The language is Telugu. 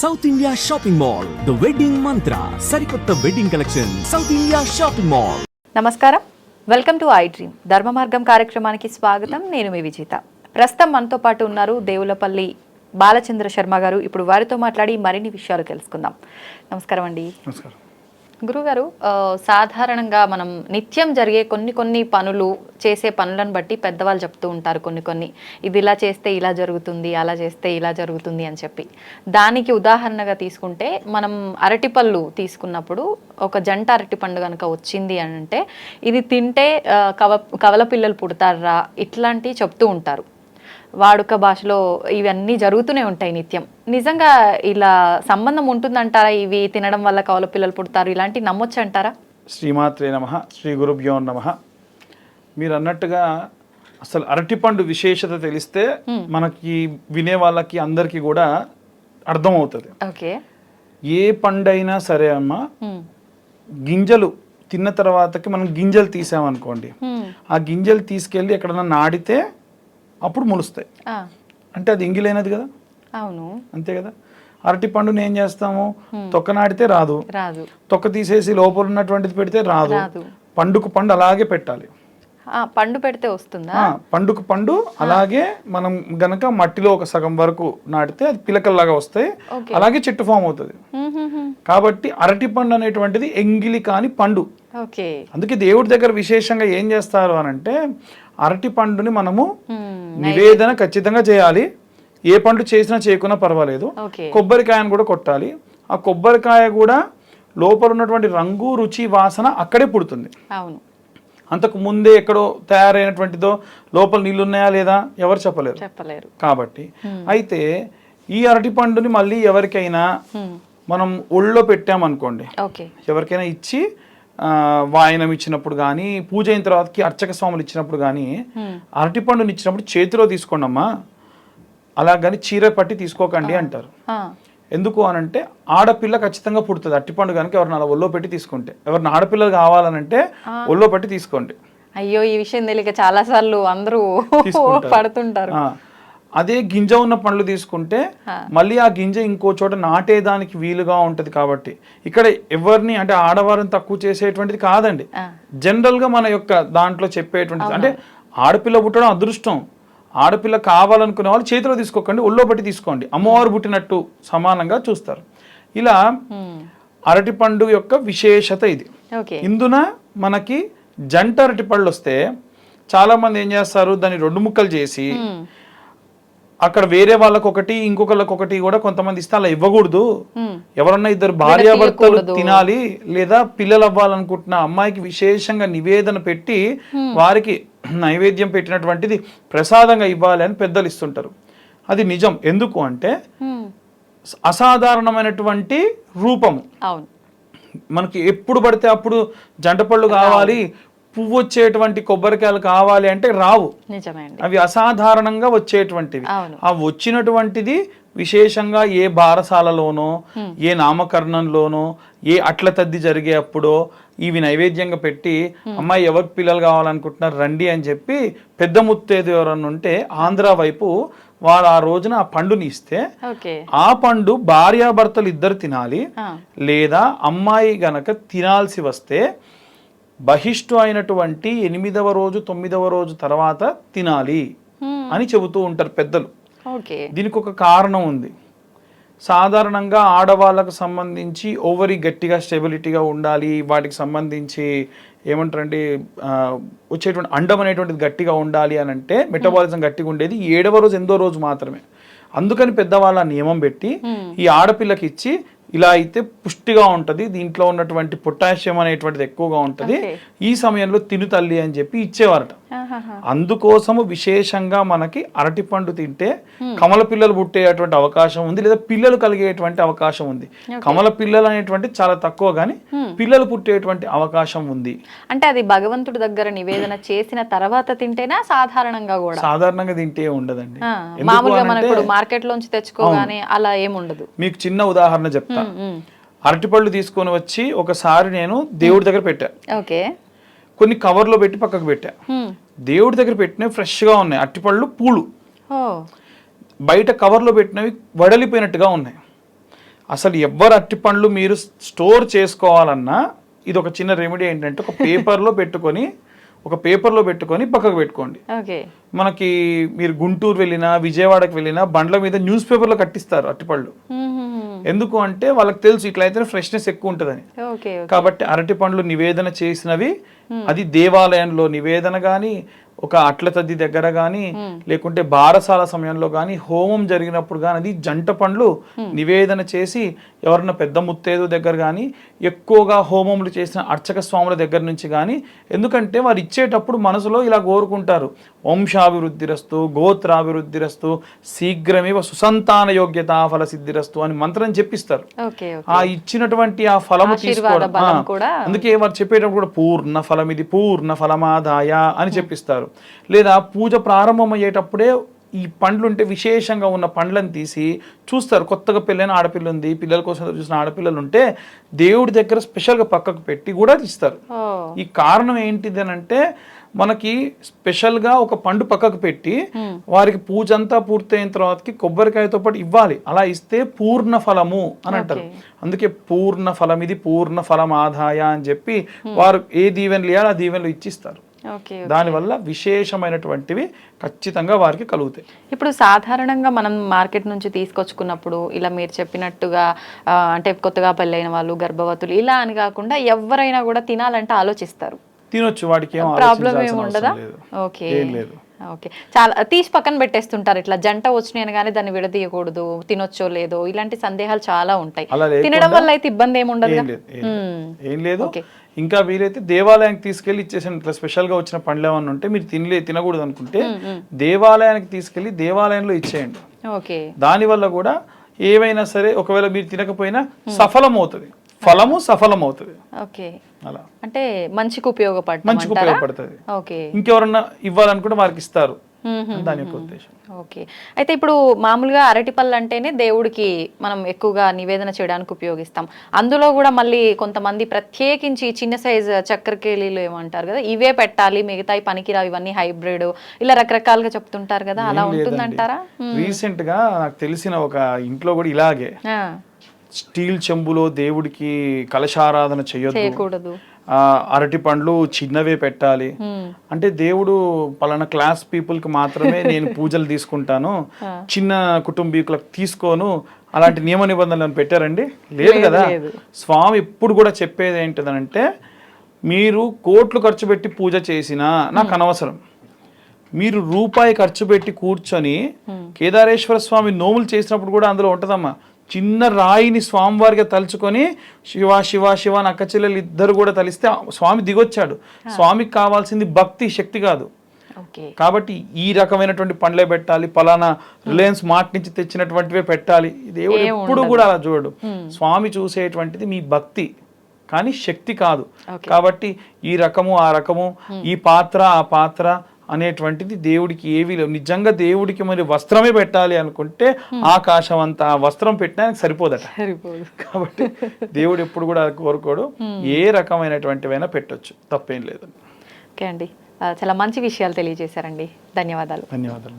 South India shopping mall the wedding Mantra సరికొత్త wedding collection South India shopping mall నమస్కారం. Welcome to I dream Dharma Margam కార్యక్రమానికి స్వాగతం. నేను మీ విజేత. ప్రస్తుతం మనతో పాటు ఉన్నారు దేవులపల్లి బాలచంద్ర శర్మ గారు. ఇప్పుడు వారితో మాట్లాడి మరిన్ని విషయాలు తెలుసుకుందాం. నమస్కారం అండి. నమస్కారం. గురుగారు సాధారణంగా మనం నిత్యం జరిగే కొన్ని కొన్ని పనులు చేసే పనులను బట్టి పెద్దవాళ్ళు చెప్తూ ఉంటారు కొన్ని కొన్ని. ఇది ఇలా చేస్తే ఇలా జరుగుతుంది అలా చేస్తే ఇలా జరుగుతుంది అని చెప్పి. దానికి ఉదాహరణగా తీసుకుంటే మనం అరటిపళ్ళు తీసుకున్నప్పుడు ఒక జంట అరటిపండు కనుక వచ్చింది అని అంటే ఇది తింటే కవ కవల పిల్లలు పుడతారా? ఇట్లాంటివి చెప్తూ ఉంటారు. వాడుక భాషలో ఇవన్నీ జరుగుతూనే ఉంటాయి నిత్యం. నిజంగా ఇలా సంబంధం ఉంటుందంటారా? ఇవి తినడం వల్ల కవల పిల్లలు పుడతారు ఇలాంటివి నమ్మొచ్చు అంటారా శ్రీమాత్రే నమ శ్రీ గురుభ్యో నమ. మీరు అన్నట్టుగా అసలు అరటిపండు విశేషత తెలిస్తే మనకి వినే వాళ్ళకి అందరికీ కూడా అర్థమవుతుంది. ఓకే. ఏ పండైనా సరే అమ్మ గింజలు తిన్న తర్వాతకి మనం గింజలు తీసామనుకోండి. ఆ గింజలు తీసుకెళ్ళి ఎక్కడన్నా నాడితే అప్పుడు ములుస్తాయి. అంటే అది ఎంగిలైనది కదా? అవును. అంతే కదా? అరటి పండుని ఏం చేస్తాము? తొక్క నాటితే రాదు. రాదు. తొక్క తీసేసి లోపల ఉన్నటువంటిది పెడితే రాదు. పండుకు పండు అలాగే పెట్టాలి. పండు పెడితే వస్తుందా? పండుకు పండు అలాగే మనం గనక మట్టిలో ఒక సగం వరకు నాటితే అది పిలకల్లాగా వస్తాయి. అలాగే చెట్టు ఫామ్ అవుతుంది. కాబట్టి అరటి పండు అనేటువంటిది ఎంగిలి కాని పండు. అందుకే దేవుడి దగ్గర విశేషంగా ఏం చేస్తారు అని అంటే అరటి పండుని మనము నివేదన ఖచ్చితంగా చేయాలి. ఏ పండు చేసినా చేయకున్నా పర్వాలేదు. కొబ్బరికాయను కూడా కొట్టాలి. ఆ కొబ్బరికాయ కూడా లోపల ఉన్నటువంటి రంగు రుచి వాసన అక్కడే పుడుతుంది. అవును. అంతకు ముందే ఎక్కడో తయారైనటువంటిదో లోపల నీళ్ళు ఉన్నాయా లేదా ఎవరు చెప్పలేరు. చెప్పలేరు. కాబట్టి అయితే ఈ అరటి పండుని మళ్ళీ ఎవరికైనా మనం ఒళ్ళో పెట్టామనుకోండి. ఎవరికైనా ఇచ్చి వాయనం ఇచ్చినప్పుడు కానీ పూజ అయిన తర్వాతకి అర్చక స్వాములు ఇచ్చినప్పుడు కానీ అరటి పండుని ఇచ్చినప్పుడు చేతిలో తీసుకోండి అమ్మా అలా కానీ చీర పట్టి తీసుకోకండి అంటారు. ఎందుకు అనంటే ఆడపిల్ల ఖచ్చితంగా పుడుతుంది. అట్టిపండు కనుక ఎవరిని అలా ఒళ్ళో పెట్టి తీసుకుంటే ఎవరిని ఆడపిల్లలు కావాలనంటే ఒళ్ళో పెట్టి తీసుకోండి. అయ్యో ఈ విషయం తెలియక చాలా సార్లు అందరూ. పడుతుంటారు. అదే గింజ ఉన్న పండ్లు తీసుకుంటే మళ్ళీ ఆ గింజ ఇంకో చోట నాటేదానికి వీలుగా ఉంటది కాబట్టి. ఇక్కడ ఎవరిని అంటే ఆడవారిని తక్కువ చేసేటువంటిది కాదండి. జనరల్గా మన యొక్క దాంట్లో చెప్పేటువంటిది. అంటే ఆడపిల్ల పుట్టడం అదృష్టం. ఆడపిల్ల కావాలనుకునే వాళ్ళు చేతిలో తీసుకోకండి ఒళ్ళో పెట్టి తీసుకోండి. అమ్మవారు పుట్టినట్టు సమానంగా చూస్తారు. ఇలా హ్మ్, అరటి పండు యొక్క విశేషత ఇది. ఇందున మనకి జంట అరటి పళ్ళు వస్తే చాలా మంది ఏం చేస్తారు? దాన్ని రెండు ముక్కలు చేసి హ్మ్, అక్కడ వేరే వాళ్ళకి ఒకటి ఇంకొకళ్ళకి ఒకటి కూడా కొంతమంది ఇస్తే అలా ఇవ్వకూడదు. ఎవరన్నా ఇద్దరు భార్యాభర్తలు. తినాలి లేదా పిల్లలు అవ్వాలనుకుంటున్న అమ్మాయికి విశేషంగా నివేదన పెట్టి వారికి నైవేద్యం పెట్టినటువంటిది ప్రసాదంగా ఇవ్వాలి అని పెద్దలు ఇస్తుంటారు. అది నిజం. ఎందుకు అంటే అసాధారణమైనటువంటి రూపము. మనకి ఎప్పుడు పడితే అప్పుడు జంట పళ్ళు కావాలి. పువ్వు వచ్చేటువంటి కొబ్బరికాయలు కావాలి అంటే రావు. అవి అసాధారణంగా వచ్చేటువంటివి. ఆ వచ్చినటువంటిది విశేషంగా ఏ బారసాలలోనో ఏ నామకరణంలోనో ఏ అట్ల తద్ది జరిగే అప్పుడో ఇవి నైవేద్యంగా పెట్టి అమ్మాయి ఎవరికి పిల్లలు కావాలనుకుంటున్నారు? రండి అని చెప్పి పెద్ద ముత్తేది ఎవరన్నా ఉంటే ఆంధ్ర వైపు వారు ఆ రోజున ఆ పండుని ఇస్తే ఆ పండు భార్యాభర్తలు ఇద్దరు తినాలి. లేదా అమ్మాయి గనక తినాల్సి వస్తే బహిష్టు అయినటువంటి ఎనిమిదవ రోజు తొమ్మిదవ రోజు తర్వాత తినాలి హ్మ్, అని చెబుతూ ఉంటారు పెద్దలు. దీనికి ఒక కారణం ఉంది. సాధారణంగా ఆడవాళ్ళకు సంబంధించి ఓవరీ గట్టిగా స్టెబిలిటీగా ఉండాలి. వాటికి సంబంధించి ఏమంటారంటే వచ్చేటువంటి అండం అనేటువంటిది గట్టిగా ఉండాలి అని అంటే మెటబాలిజం గట్టిగా ఉండేది ఏడవ రోజు ఎనిమిదో రోజు మాత్రమే. అందుకని పెద్దవాళ్ళ నియమం పెట్టి ఈ ఆడపిల్లకి ఇచ్చి ఇలా అయితే పుష్టిగా ఉంటది. దీంట్లో ఉన్నటువంటి పొటాషియం అనేటువంటిది ఎక్కువగా ఉంటది. ఈ సమయంలో తిను తల్లి అని చెప్పి ఇచ్చేవారట. అందుకోసము విశేషంగా మనకి అరటి పండు తింటే కమల పిల్లలు పుట్టేటువంటి అవకాశం ఉంది. లేదా పిల్లలు కలిగేటువంటి అవకాశం ఉంది. కమల పిల్లలు అనేటువంటి చాలా తక్కువ కానీ పిల్లలు పుట్టేటువంటి అవకాశం ఉంది. అంటే అది భగవంతుడి దగ్గర నివేదన చేసిన తర్వాత తింటేనా? సాధారణంగా కూడా. సాధారణంగా తింటే ఉండదండి. మామూలుగా మనం ఇప్పుడు మార్కెట్ లోంచి తెచ్చుకోగానే అలా ఏముండదు. మీకు చిన్న ఉదాహరణ చెప్తా. అరటిపళ్ళు తీసుకొని వచ్చి ఒకసారి నేను దేవుడి దగ్గర పెట్టా. ఓకే. కొన్ని కవర్లో పెట్టి పక్కకు పెట్టా. దేవుడి దగ్గర పెట్టినవి ఫ్రెష్గా ఉన్నాయి. అరటిపళ్ళు పూలు. బయట కవర్లో పెట్టినవి వడలిపోయినట్టుగా ఉన్నాయి. అసలు ఎవ్వరు అట్టి పండ్లు మీరు స్టోర్ చేసుకోవాలన్నా ఇది ఒక చిన్న రెమెడీ ఏంటంటే ఒక పేపర్లో పెట్టుకొని ఒక పేపర్లో పెట్టుకొని పక్కకు పెట్టుకోండి. మనకి మీరు గుంటూరు వెళ్ళినా విజయవాడకి వెళ్ళినా బండ్ల మీద న్యూస్ పేపర్లో కట్టిస్తారు అట్టిపళ్ళు ఎందుకు అంటే వాళ్ళకి తెలుసు ఇట్లా అయితే ఫ్రెష్నెస్ ఎక్కువ ఉంటుందని. కాబట్టి అరటి పండ్లు నివేదన చేసినవి అది దేవాలయంలో నివేదన కానీ ఒక అట్ల తద్ది దగ్గర కానీ లేకుంటే బారసాల సమయంలో కానీ హోమం జరిగినప్పుడు కానీ అది జంట పండ్లు నివేదన చేసి ఎవరన్నా పెద్ద ముత్తేదు దగ్గర కానీ ఎక్కువగా హోమములు చేసిన అర్చక స్వాముల దగ్గర నుంచి కానీ ఎందుకంటే వారు ఇచ్చేటప్పుడు మనసులో ఇలా కోరుకుంటారు. వంశాభివృద్ధిరస్తు గోత్రాభివృద్ధిరస్తు శీఘ్రమేవ సుసంతాన యోగ్యత ఫల సిద్ధిరస్తు అని మంత్రం చెప్పిస్తారు. ఆ ఇచ్చినటువంటి ఆ ఫలము తీసుకోవడం. అందుకే వారు చెప్పేటప్పుడు కూడా పూర్ణ ఫలం ఇది పూర్ణ ఫలమాదాయ అని చెప్పిస్తారు. లేదా పూజ ప్రారంభం అయ్యేటప్పుడే ఈ పండ్లు ఉంటే విశేషంగా ఉన్న పండ్లను తీసి చూస్తారు. కొత్తగా పెళ్ళైన ఆడపిల్ల ఉంది పిల్లల కోసం చూసిన ఆడపిల్లలు ఉంటే దేవుడి దగ్గర స్పెషల్గా పక్కకు పెట్టి కూడా ఇస్తారు ఈ కారణం ఏంటిది అని అంటే మనకి స్పెషల్గా ఒక పండు పక్కకు పెట్టి వారికి పూజ అంతా పూర్తయిన తర్వాతకి కొబ్బరికాయతో పాటు ఇవ్వాలి. అలా ఇస్తే పూర్ణ ఫలము అని అంటారు. అందుకే పూర్ణ ఫలం ఇది పూర్ణ ఫలం ఆదాయ అని చెప్పి వారు ఏ దీవెనలు ఇవ్వాలి ఆ దీవెనలు ఇచ్చిస్తారు. దానివల్ల విశేషమైనటువంటివి ఖచ్చితంగా వారికి కలుగుతాయి. ఇప్పుడు సాధారణంగా మనం మార్కెట్ నుంచి తీసుకొచ్చుకున్నప్పుడు ఇలా మీరు చెప్పినట్టుగా అంటే కొత్తగా పెళ్ళైన వాళ్ళు గర్భవతులు ఇలా అని కాకుండా ఎవరైనా కూడా తినాలంటే ఆలోచిస్తారు. తినొచ్చు వాడికి ప్రాబ్లం ఏమి ఉండదా? ఓకే. లేదు. ఓకే. చాలా తీసి పక్కన పెట్టేస్తుంటారు. ఇట్లా జంట వచ్చినాయని కానీ దాన్ని విడదీయకూడదు తినొచ్చో లేదో ఇలాంటి సందేహాలు చాలా ఉంటాయి. తినడం వల్ల అయితే ఇబ్బంది ఏమి ఉండదు ఏం లేదు. ఇంకా వీలైతే దేవాలయానికి తీసుకెళ్ళి ఇచ్చేసాను. ఇట్లా స్పెషల్గా వచ్చిన పండ్లు ఏమన్నా ఉంటే మీరు తినలే తినకూడదు అనుకుంటే దేవాలయానికి తీసుకెళ్ళి దేవాలయంలో ఇచ్చేయండి. ఓకే. దానివల్ల కూడా ఏవైనా సరే ఒకవేళ మీరు తినకపోయినా సఫలం అవుతుంది ఫలము సఫలం అవుతుంది ఓకే. అలా. అంటే మంచికి ఉపయోగపడటం మంచిగా అంటారా? ఉపయోగపడుతుంది. ఓకే. ఇంకెవరన్నా ఇవ్వాలనుకుంటే వారికి ఇస్తారు. దాని యొక్క ఉద్దేశం. ఓకే. అయితే ఇప్పుడు మామూలుగా అరటిపళ్ళు అంటేనే దేవుడికి మనం ఎక్కువగా నివేదన చేయడానికి ఉపయోగిస్తాం. అందులో కూడా మళ్ళీ కొంతమంది ప్రత్యేకించి చిన్న సైజ్ చక్కెరకేళీలు ఏమంటారు కదా? ఇవే పెట్టాలి మిగతాయి పనికిరావు ఇవన్నీ హైబ్రిడ్ ఇలా రకరకాలుగా చెప్తుంటారు కదా అలా ఉంటుందంటారా? రీసెంట్గా నాకు తెలిసిన ఒక ఇంట్లో కూడా ఇలాగే. స్టీల్ చెంబులో దేవుడికి కలశారాధన చేయొద్దు. అరటి పండ్లు చిన్నవే పెట్టాలి. అంటే దేవుడు పలానా క్లాస్ పీపుల్కి మాత్రమే నేను పూజలు తీసుకుంటాను. చిన్న కుటుంబీకులకు తీసుకోను. అలాంటి నియమ నిబంధనలను పెట్టారండి? లేదు కదా. స్వామి ఇప్పుడు కూడా చెప్పేది ఏంటిదనంటే మీరు కోట్లు ఖర్చు పెట్టి పూజ చేసినా నాకు అనవసరం. మీరు రూపాయి ఖర్చు పెట్టి కూర్చొని కేదారేశ్వర స్వామి నోములు చేసినప్పుడు కూడా అందులో ఉంటుందమ్మా. చిన్న రాయిని స్వామివారిగా తలుచుకొని శివ శివ శివ అని అక్క చెల్లెలు ఇద్దరు కూడా తలిస్తే స్వామి దిగొచ్చాడు. స్వామికి కావాల్సింది భక్తి శక్తి కాదు. కాబట్టి ఈ రకమైనటువంటి పండ్లే పెట్టాలి పలానా రిలయన్స్ మార్ట్ నుంచి తెచ్చినటువంటివే పెట్టాలి. దేవుడు ఎప్పుడు కూడా అలా చూడడు. స్వామి చూసేటువంటిది మీ భక్తి కానీ శక్తి కాదు. కాబట్టి ఈ రకము ఆ రకము ఈ పాత్ర ఆ పాత్ర అనేటువంటిది దేవుడికి ఏవి లేవు నిజంగా దేవుడికి మరి వస్త్రమే పెట్టాలి అనుకుంటే ఆకాశం అంతా ఆ వస్త్రం పెట్టినా సరిపోదట. సరిపోదు. కాబట్టి దేవుడు ఎప్పుడు కూడా అది కోరుకోడు. ఏ రకమైనటువంటివైనా పెట్టొచ్చు. తప్పేం లేదు. ఓకే అండి. చాలా మంచి విషయాలు తెలియజేశారండి. ధన్యవాదాలు. ధన్యవాదాలు